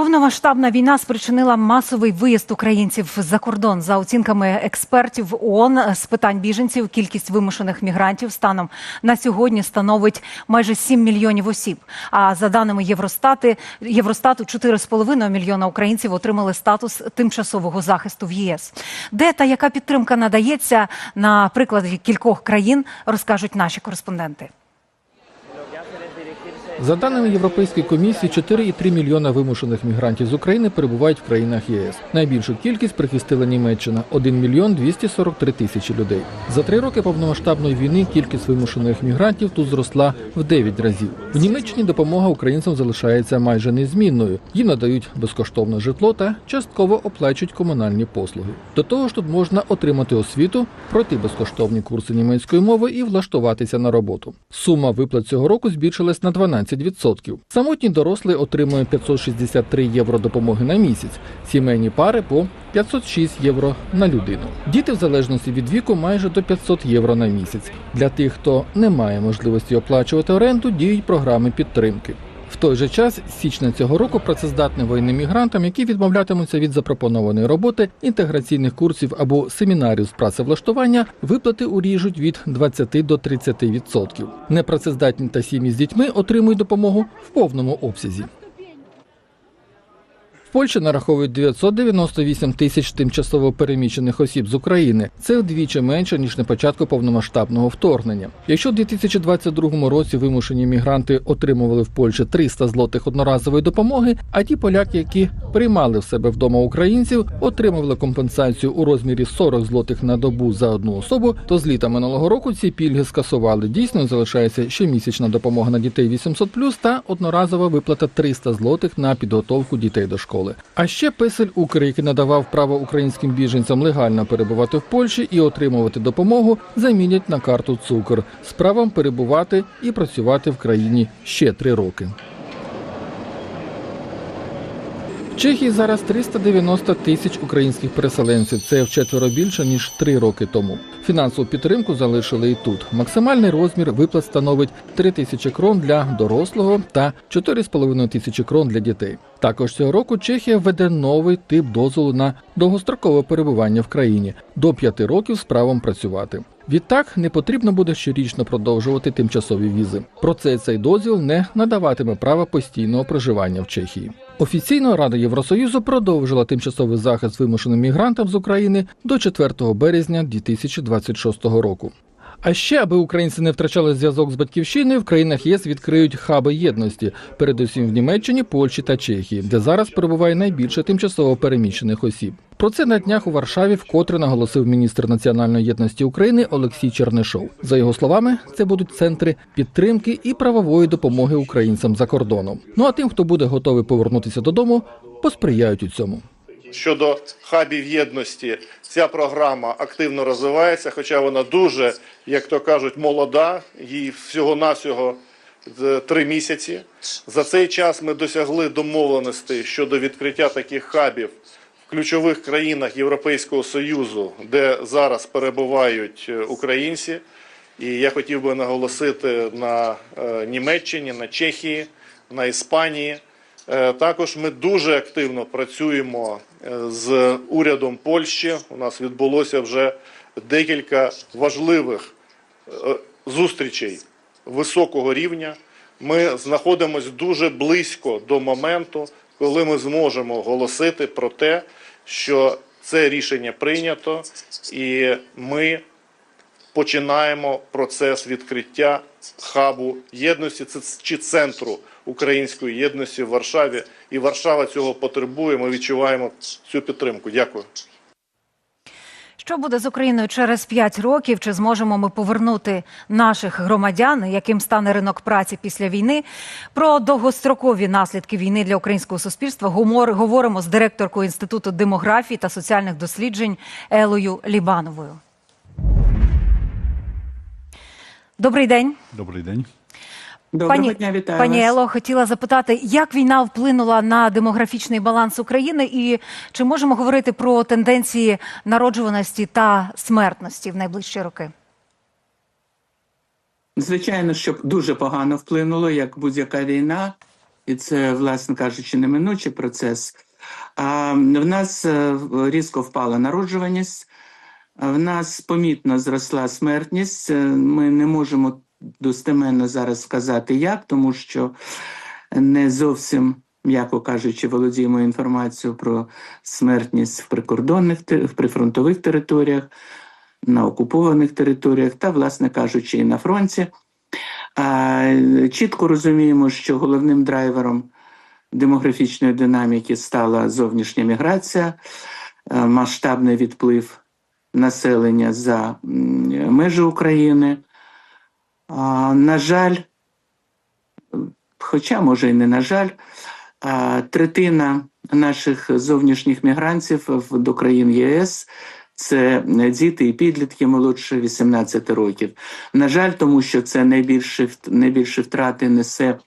Повномасштабна війна спричинила масовий виїзд українців за кордон. За оцінками експертів ООН з питань біженців, кількість вимушених мігрантів станом на сьогодні становить майже 7 мільйонів осіб. А за даними Євростати, Євростату, 4,5 мільйона українців отримали статус тимчасового захисту в ЄС. Де та яка підтримка надається на прикладі кількох країн, розкажуть наші кореспонденти. За даними Європейської комісії, 4,3 мільйона вимушених мігрантів з України перебувають в країнах ЄС. Найбільшу кількість прихистила Німеччина 1 мільйон 243 тисячі людей. За три роки повномасштабної війни кількість вимушених мігрантів тут зросла в 9 разів. В Німеччині допомога українцям залишається майже незмінною. Їм надають безкоштовне житло та частково оплачують комунальні послуги. До того ж, тут можна отримати освіту, пройти безкоштовні курси німецької мови і влаштуватися на роботу. Сума виплат цього року збільшилась на 12%. Самотній дорослий отримує 563 євро допомоги на місяць, сімейні пари по 506 євро на людину. Діти в залежності від віку майже до 500 євро на місяць. Для тих, хто не має можливості оплачувати оренду, діють програми підтримки. Той же час з січня цього року працездатним воєнним мігрантам, які відмовлятимуться від запропонованої роботи, інтеграційних курсів або семінарів з працевлаштування, виплати уріжуть від 20 до 30 відсотків. Непрацездатні та сім'ї з дітьми отримують допомогу в повному обсязі. В Польщі нараховують 998 тисяч тимчасово переміщених осіб з України. Це вдвічі менше ніж на початку повномасштабного вторгнення. Якщо в 2022 році вимушені мігранти отримували в Польщі 300 злотих одноразової допомоги, а ті поляки, які приймали в себе вдома українців, отримували компенсацію у розмірі 40 злотих на добу за одну особу, то з літа минулого року ці пільги скасували. Дійсно залишається щомісячна допомога на дітей 800+, та одноразова виплата 300 злотих на підготовку дітей до школи. А ще песель Укр, який надавав право українським біженцям легально перебувати в Польщі і отримувати допомогу, замінять на карту цукор з правом перебувати і працювати в країні ще три роки. В Чехії зараз 390 тисяч українських переселенців. Це вчетверо більше ніж три роки тому. Фінансову підтримку залишили і тут. Максимальний розмір виплат становить 3 тисячі крон для дорослого та 4,5 тисячі крон для дітей. Також цього року Чехія введе новий тип дозволу на довгострокове перебування в країні до 5 років з правом працювати. Відтак не потрібно буде щорічно продовжувати тимчасові візи. Проте цей дозвіл не надаватиме права постійного проживання в Чехії. Офіційно Рада Євросоюзу продовжила тимчасовий захист вимушеним мігрантам з України до 4 березня 2026 року. А ще, аби українці не втрачали зв'язок з батьківщиною, в країнах ЄС відкриють хаби єдності, передусім в Німеччині, Польщі та Чехії, де зараз перебуває найбільше тимчасово переміщених осіб. Про це на днях у Варшаві вкотре наголосив міністр національної єдності України Олексій Чернишов. За його словами, це будуть центри підтримки і правової допомоги українцям за кордоном. Ну а тим, хто буде готовий повернутися додому, посприяють у цьому. Щодо хабів єдності, ця програма активно розвивається, хоча вона дуже, як то кажуть, молода, їй всього-навсього три місяці. За цей час ми досягли домовленостей щодо відкриття таких хабів в ключових країнах Європейського Союзу, де зараз перебувають е, українці. І я хотів би наголосити на е, Німеччині, на Чехії, на Іспанії. Е, Також ми дуже активно працюємо е, з урядом Польщі. У нас відбулося вже декілька важливих е, зустрічей високого рівня. Ми знаходимося дуже близько до моменту, коли ми зможемо оголосити про те, що це рішення прийнято, і ми починаємо процес відкриття хабу єдності чи центру української єдності в Варшаві. І Варшава цього потребує. Ми відчуваємо цю підтримку. Дякую. Що буде з Україною через 5 років? Чи зможемо ми повернути наших громадян, яким стане ринок праці після війни? Про довгострокові наслідки війни для українського суспільства говоримо з директоркою інституту демографії та соціальних досліджень Елою Лібановою. Добрий день. Добрий день. Доброго Пані, дня, вітаю пані вас. Ело, хотіла запитати, як війна вплинула на демографічний баланс України, і чи можемо говорити про тенденції народжуваності та смертності в найближчі роки? Звичайно, що дуже погано вплинуло, як будь-яка війна. і це, власне кажучи, неминучий процес. А в нас е, різко впала народжуваність, в нас помітно зросла смертність. Е, Ми не можемо достеменно зараз сказати як, тому що не зовсім, м'яко кажучи, володіємо інформацією про смертність в прикордонних в прифронтових територіях, на окупованих територіях та, власне кажучи, і на фронті. А, чітко розуміємо, що головним драйвером демографічної динаміки стала зовнішня міграція, е, масштабний відплив населення за межі України. А, на жаль, хоча може і не на жаль, а, третина наших зовнішніх мігрантів до країн ЄС це діти і підлітки молодше 18 років. На жаль, тому що це найбільші, вт- найбільші втрати несе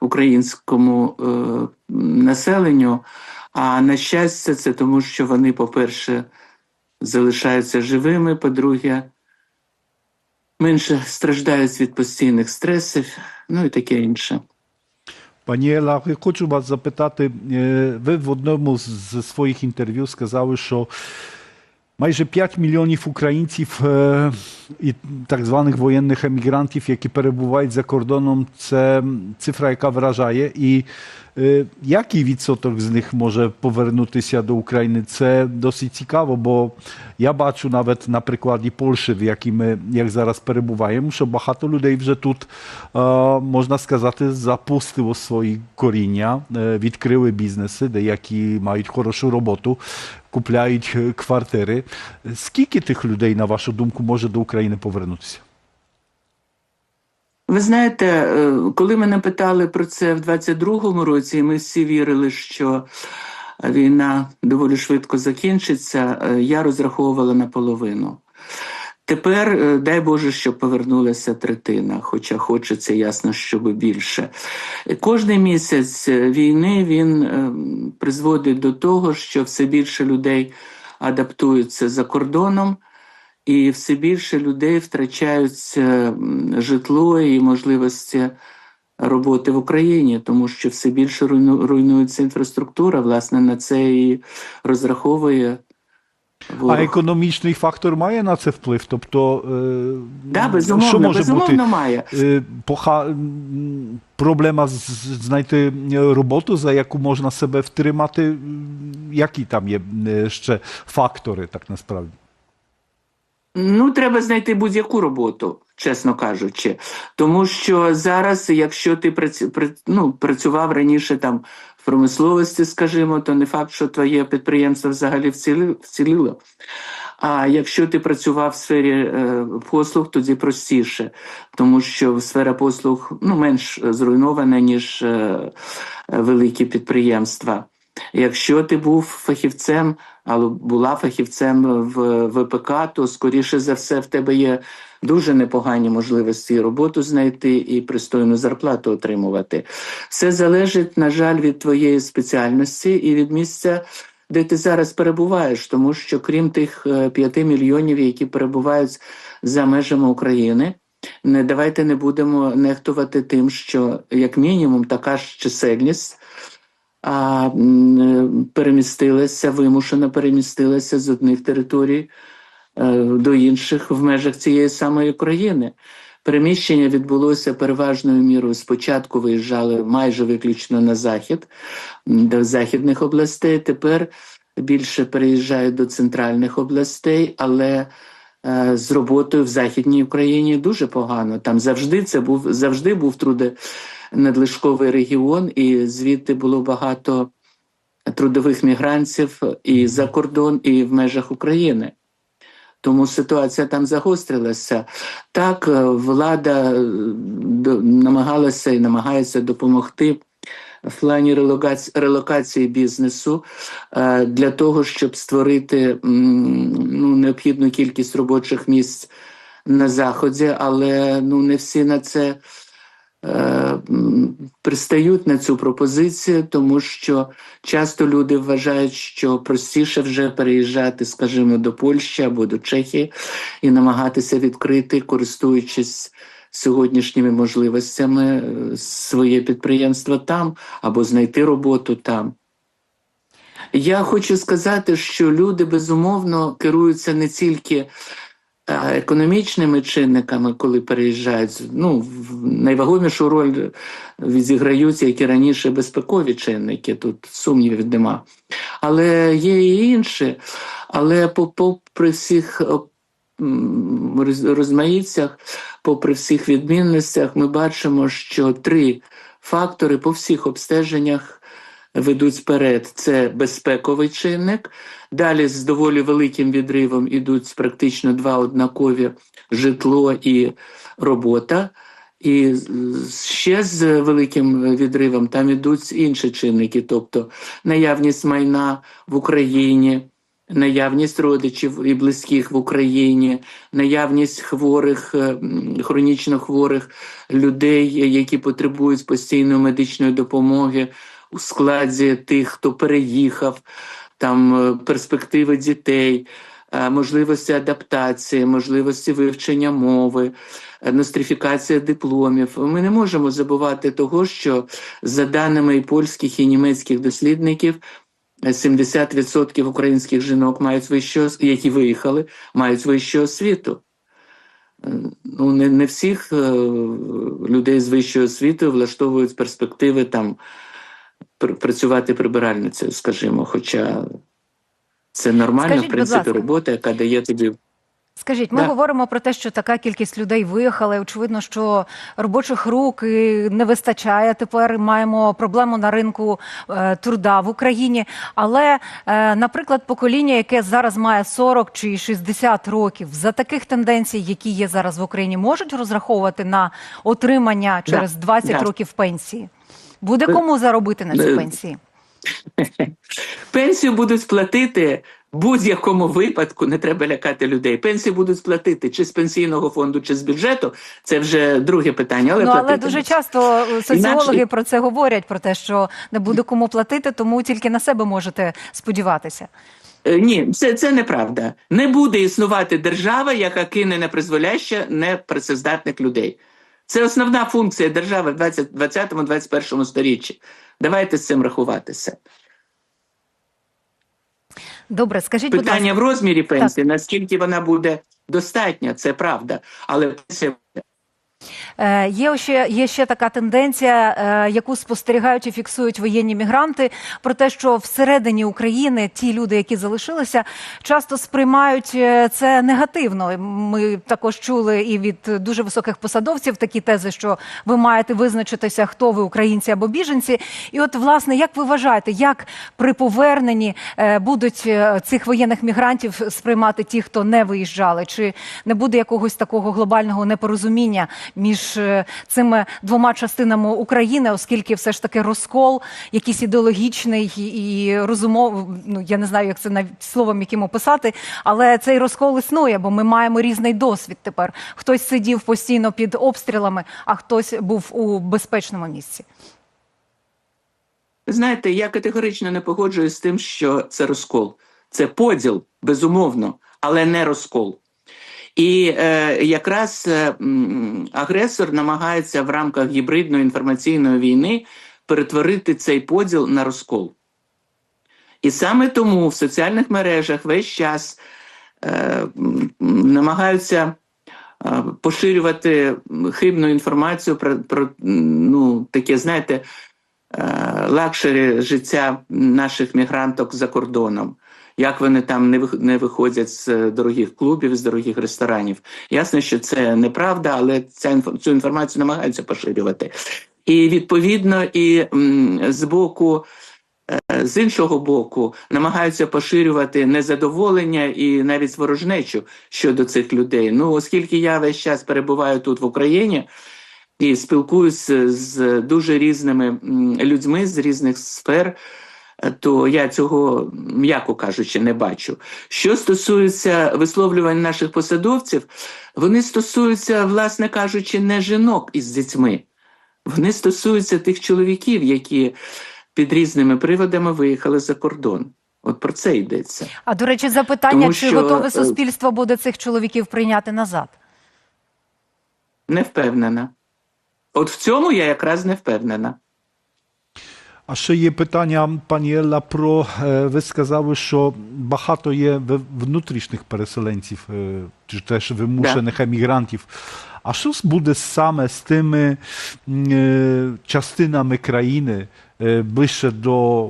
українському е, населенню. А на щастя, це тому, що вони, по-перше, залишаються живими, по-друге, менше страждають від постійних стресів, ну і таке інше. Пані Ела, хочу вас запитати, е, ви в одному з своїх інтерв'ю сказали, що майже 5 мільйонів українців е, і так званих воєнних емігрантів, які перебувають за кордоном, це цифра, яка вражає. І е, який відсоток з них може повернутися до України? Це досить цікаво, бо я бачу навіть на прикладі Польщі, в якій ми як зараз перебуваємо, що багато людей вже тут, е, можна сказати, запустило свої коріння, е, відкрили бізнеси, деякі мають хорошу роботу, купляють е, квартири. Скільки тих людей, на вашу думку, може до України повернутися? Ви знаєте, е, коли мене питали про це в 22-му році, ми всі вірили, що війна доволі швидко закінчиться, е, я розраховувала наполовину. Тепер, е, дай Боже, щоб повернулася третина, хоча хочеться ясно, щоб більше. Кожний місяць війни він е, призводить до того, що все більше людей адаптуються за кордоном. І все більше людей втрачають житло і можливості роботи в Україні, тому що все більше руйнується інфраструктура. Власне, на це і розраховує. А економічний фактор має на це вплив? Тобто, е, Да, безумовно, що може безумовно бути? має. Е, Поха... Проблема знайти роботу, за яку можна себе втримати. Які там є е, ще фактори, так насправді? Ну, треба знайти будь-яку роботу, чесно кажучи. Тому що зараз, якщо ти ну, працював раніше там промисловості, скажімо, то не факт, що твоє підприємство взагалі вцілі- вціліло. А якщо ти працював в сфері е, послуг, тоді простіше, тому що сфера послуг ну, менш зруйнована, ніж е, великі підприємства. Якщо ти був фахівцем, або була фахівцем в ВПК, то скоріше за все в тебе є дуже непогані можливості роботу знайти і пристойну зарплату отримувати. Все залежить, на жаль, від твоєї спеціальності і від місця, де ти зараз перебуваєш, тому що крім тих е, п'яти мільйонів, які перебувають за межами України. Не давайте не будемо нехтувати тим, що як мінімум така ж чисельність а, м, перемістилася, вимушено перемістилася з одних територій е, до інших в межах цієї самої країни. Переміщення відбулося переважною мірою. Спочатку виїжджали майже виключно на захід, до західних областей. Тепер більше переїжджають до центральних областей, але е, з роботою в Західній Україні дуже погано. Там завжди це був завжди був трудонадлишковий регіон, і звідти було багато трудових мігрантів і за кордон, і в межах України. Тому ситуація там загострилася. Так, е, влада е, намагалася і намагається допомогти в плані релокації, бізнесу е, для того, щоб створити ну, необхідну кількість робочих місць на заході, але ну не всі на це пристають на цю пропозицію, тому що часто люди вважають, що простіше вже переїжджати, скажімо, до Польщі або до Чехії і намагатися відкрити, користуючись сьогоднішніми можливостями е, своє підприємство там або знайти роботу там. Я хочу сказати, що люди безумовно керуються не тільки е, економічними чинниками, коли переїжджають. Ну, найвагомішу роль відіграють, як і раніше, безпекові чинники. Тут сумнівів нема. Але є і інші. Але попри всіх о, м, роз- розмаїттях, попри всіх відмінностях, ми бачимо, що три фактори по всіх обстеженнях ведуть вперед. Це безпековий чинник. Далі з доволі великим відривом ідуть практично два однакові житло і робота. І ще з великим відривом там ідуть інші чинники, тобто наявність майна в Україні, наявність родичів і близьких в Україні, наявність хворих, е, хронічно хворих людей, які потребують постійної медичної допомоги у складі тих, хто переїхав, там е, перспективи дітей, е, можливості адаптації, можливості вивчення мови, е, нострифікація дипломів. Ми не можемо забувати того, що за даними і польських і німецьких дослідників. е, 70% українських жінок мають вищу, які виїхали, мають вищу освіту. Ну, не, не всіх людей з вищою освітою влаштовують перспективи там працювати прибиральницею, скажімо. Хоча це нормальна, Скажіть, в принципі, робота, яка дає тобі Скажіть, ми Да. говоримо про те, що така кількість людей виїхали. Очевидно, що робочих рук не вистачає. Тепер маємо проблему на ринку е, труда в Україні. Але, е, наприклад, покоління, яке зараз має 40 чи 60 років, за таких тенденцій, які є зараз в Україні, можуть розраховувати на отримання Да. через 20 Да. років пенсії. Буде Е, кому заробити на ці е, пенсії? Пенсію будуть платити будь-якому випадку, не треба лякати людей. Пенсію будуть сплатити чи з пенсійного фонду, чи з бюджету. Це вже друге питання. Але Ну, але дуже часто е, соціологи Інакше- про це говорять: про те, що не буде кому платити, тому тільки на себе можете сподіватися. Ні, це, це неправда. Не буде існувати держава, яка кине на призволяще непрацездатних людей. Це основна функція держави в 20-21 сторіччі. Давайте з цим рахуватися. Добре, скажіть, будь ласка. Питання в розмірі пенсії, наскільки вона буде достатня, це правда. Але пенсія Є ще, є ще така тенденція, е, яку спостерігають і фіксують воєнні мігранти, про те, що всередині України ті люди, які залишилися, часто сприймають е, це негативно. Ми також чули і від дуже високих посадовців такі тези, що ви маєте визначитися, хто ви українці або біженці. І от, власне, як ви вважаєте, як при поверненні е, будуть е, цих воєнних мігрантів сприймати ті, хто не виїжджали? Чи не буде якогось такого глобального непорозуміння між е, цими двома частинами України, оскільки все ж таки розкол, якийсь ідеологічний і розумов, ну я не знаю, як це навіть словом яким описати, але цей розкол існує, бо ми маємо різний досвід тепер. Хтось сидів постійно під обстрілами, а хтось був у безпечному місці. Знаєте, я категорично не погоджуюсь з тим, що це розкол. Це поділ, безумовно, але не розкол. І е, якраз е, агресор намагається в рамках гібридної інформаційної війни перетворити цей поділ на розкол. І саме тому в соціальних мережах весь час е, намагаються е, поширювати хибну інформацію про, про ну, таке, знаєте, е, лакшері життя наших мігранток за кордоном. Як вони там не вих- не виходять з дорогих клубів, з дорогих ресторанів. Ясно, що це неправда, але ця цю інформацію намагаються поширювати. І відповідно, і з боку, е, з іншого боку, намагаються поширювати незадоволення і навіть ворожнечу щодо цих людей. Ну, оскільки я весь час перебуваю тут в Україні і спілкуюся з дуже різними людьми з різних сфер, то я цього, м'яко кажучи, не бачу. Що стосується висловлювань наших посадовців, вони стосуються, власне кажучи, не жінок із дітьми. Вони стосуються тих чоловіків, які під різними приводами виїхали за кордон. От про це йдеться. А до речі, запитання, Тому чи що, готове е, суспільство буде цих чоловіків прийняти назад? Не впевнена. От в цьому я якраз не впевнена. А ще є питання, пані Елла, про е, ви сказали, що багато є в- внутрішніх переселенців, е, чи теж вимушених емігрантів. А що буде саме з тими частинами країни ближче до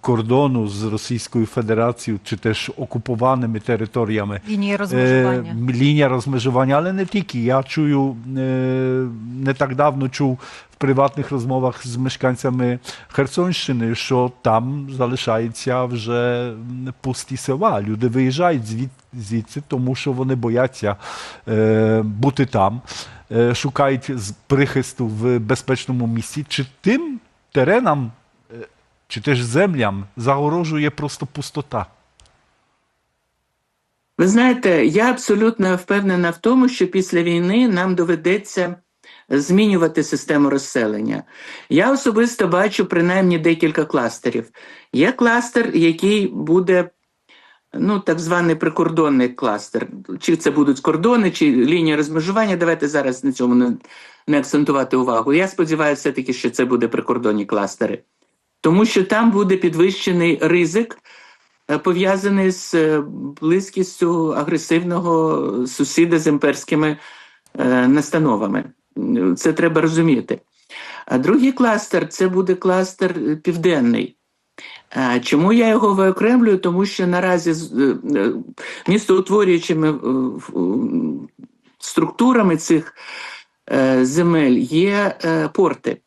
кордону з Російською Федерацією, чи теж окупованими територіями? Лінії розмежування. Лінія розмежування, але не тільки. Я чую, не так давно чув в приватних розмовах з мешканцями Херсонщини, що там залишаються вже пусті села. Люди виїжджають звідси, тому що вони бояться е, бути там, е, шукають прихисту в безпечному місці. Чи тим теренам, е, чи теж землям загорожує просто пустота? Ви знаєте, я абсолютно впевнена в тому, що після війни нам доведеться змінювати систему розселення. Я особисто бачу принаймні декілька кластерів. Є кластер, який буде. Ну, так званий прикордонний кластер. Чи це будуть кордони, чи лінія розмежування. Давайте зараз на цьому не, не акцентувати увагу. Я сподіваюся, все-таки, що це буде прикордонні кластери. Тому що там буде підвищений ризик е, пов'язаний з е, близькістю агресивного сусіда з імперськими е, настановами. Це треба розуміти. А другий кластер це буде кластер південний. Чому я його виокремлюю? Тому що наразі е, е, містоутворюючими е, структурами цих земель є порти.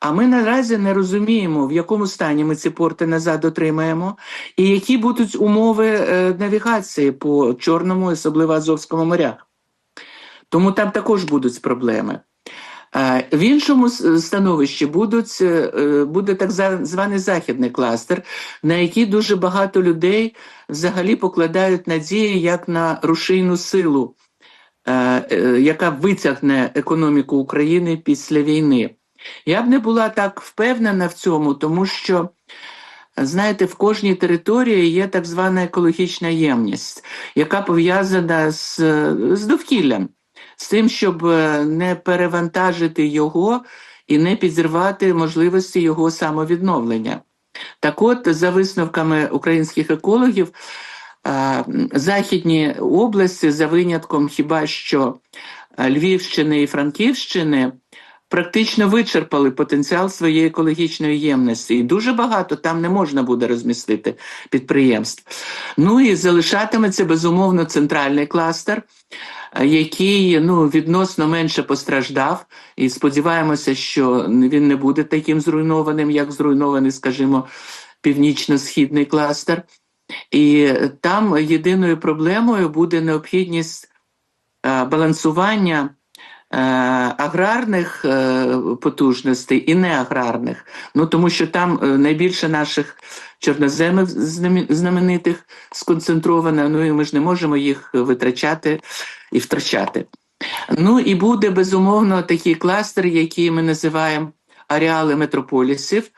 А ми наразі не розуміємо, в якому стані ми ці порти назад отримаємо, і які будуть умови навігації по Чорному, особливо Азовському морях. Тому там також будуть проблеми. В іншому становищі будуть, е, буде так званий західний кластер, на який дуже багато людей взагалі покладають надії як на рушійну силу, е, е, яка витягне економіку України після війни. Я б не була так впевнена в цьому, тому що, знаєте, в кожній території є так звана екологічна ємність, яка пов'язана з, з довкіллям, з тим, щоб е, не перевантажити його і не підірвати можливості його самовідновлення. Так от, за висновками українських екологів, е, західні області, за винятком хіба що е, Львівщини і Франківщини, практично вичерпали потенціал своєї екологічної ємності, і дуже багато там не можна буде розмістити підприємств. Ну і залишатиметься безумовно центральний кластер, е, який ну, відносно менше постраждав, і сподіваємося, що він не буде таким зруйнованим, як зруйнований, скажімо, північно-східний кластер. І там єдиною проблемою буде необхідність е, балансування аграрних е, потужностей і неаграрних. Ну тому що там е, найбільше наших чорноземів знаменитих сконцентровано. Ну і ми ж не можемо їх витрачати і втрачати. Ну і буде безумовно такий кластер, який ми називаємо ареали метрополісів.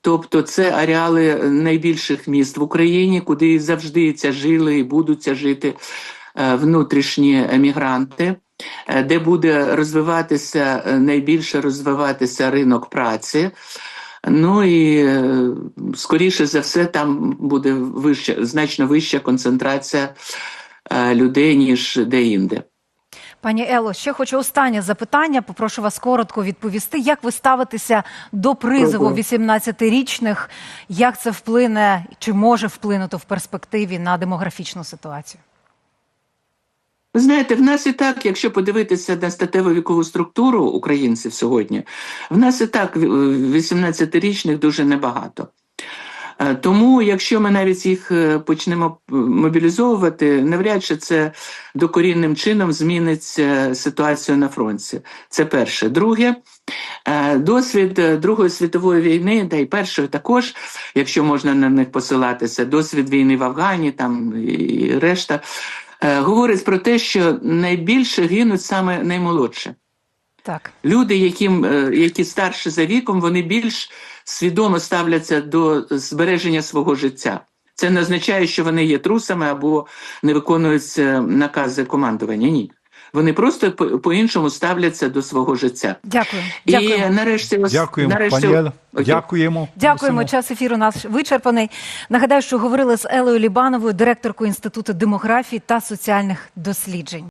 Тобто це ареали найбільших міст в Україні, куди завжди ця жили і будуть ця жити е, внутрішні емігранти, е, де буде розвиватися е, найбільше розвиватися ринок праці. Ну і е, скоріше за все, там буде вища, значно вища концентрація е, людей, ніж де-інде. Пані Ело, ще хочу останнє запитання. Попрошу вас коротко відповісти. Як ви ставитеся до призову Пробую. 18-річних? Як це вплине чи може вплинути в перспективі на демографічну ситуацію? Ви знаєте, в нас і так, якщо подивитися на статеву вікову структуру українців сьогодні, в нас і так 18-річних дуже небагато. Е, Тому, якщо ми навіть їх е, почнемо е, мобілізовувати, навряд чи це докорінним чином змінить ситуацію на фронті. Це перше. Друге, досвід Другої світової війни, та й першої також, якщо можна на них посилатися, досвід війни в Афгані там і решта, говорить про те, що найбільше гинуть саме наймолодші. Так. Люди, яким, е, які старші за віком, вони більш свідомо ставляться до збереження свого життя. Це не означає, що вони є трусами або не виконують е, накази командування. Ні. Вони просто по- по-іншому ставляться до свого життя. Дякую. І Дякую. нарешті, Дякуємо, нарешті, пані Окей. Дякуємо. Дякуємо. Мусимо. Час ефіру наш вичерпаний. Нагадаю, що говорили з Елею Лібановою, директоркою інституту демографії та соціальних досліджень.